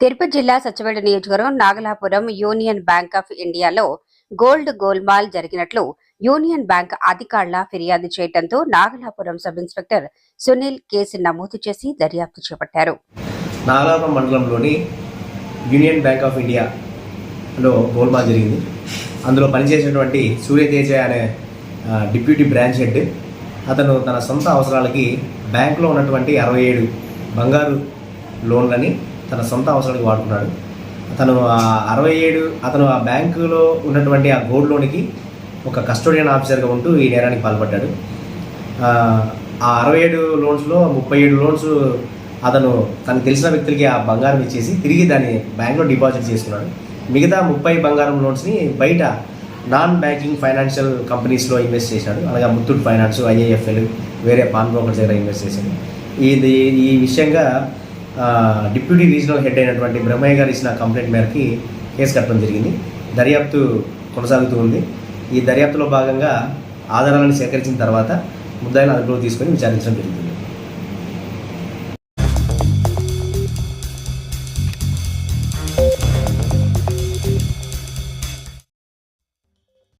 తిరుపతి జిల్లా సచివాలయ నియోజకవర్గం నాగలాపురం యూనియన్ బ్యాంక్ ఆఫ్ ఇండియాలో గోల్డ్ గోల్మాల్ జరిగినట్లు యూనియన్ బ్యాంక్ అధికారుల ఫిర్యాదు చేయడంతో Nagalapuram sub inspector Sunil case నమోదు చేసి దర్యాప్తు చేపట్టారు. నాగలాపురం మండలంలోని యూనియన్ బ్యాంక్ ఆఫ్ ఇండియాలో గోల్మాల్ జరిగింది. అందులో పనిచేసినటువంటి సూర్యతేజ అనే డిప్యూటీ బ్రాంచ్ హెడ్. అతను తన సొంత అవసరాలకి బ్యాంకులో ఉన్నటువంటి అరవై ఏడు బంగారు లోన్లని తన సొంత అవసరానికి వాడుకున్నాడు. అతను ఆ అరవై ఏడు అతను ఆ బ్యాంకులో ఉన్నటువంటి ఆ గోల్డ్ లోన్కి ఒక కస్టోడియన్ ఆఫీసర్గా ఉంటూ ఈ నేరానికి పాల్పడ్డాడు. ఆ అరవై ఏడు లోన్స్లో ముప్పై ఏడు లోన్స్ అతను తనకు తెలిసిన వ్యక్తులకి ఆ బంగారం ఇచ్చేసి తిరిగి దాన్ని బ్యాంక్లో డిపాజిట్ చేసుకున్నాడు. మిగతా ముప్పై బంగారం లోన్స్ని బయట నాన్ బ్యాంకింగ్ ఫైనాన్షియల్ కంపెనీస్లో ఇన్వెస్ట్ చేశాడు. అలాగే ముత్తూట్ ఫైనాన్స్ ఐఏఎఫ్ఎల్ వేరే పాన్ బ్రోకర్స్ దగ్గర ఇన్వెస్ట్ చేశాడు. ఇది ఈ విషయంగా డిప్యూటీ రీజనల్ హెడ్ అయినటువంటి బ్రహ్మయ్య గారు ఇచ్చిన కంప్లైంట్ మేరకి కేసు కట్టడం జరిగింది. దర్యాప్తు కొనసాగుతూ ఉంది. ఈ దర్యాప్తులో భాగంగా ఆధారాలను సేకరించిన తర్వాత ముద్దాయిలను అదుపులో తీసుకొని విచారించడం జరుగుతుంది.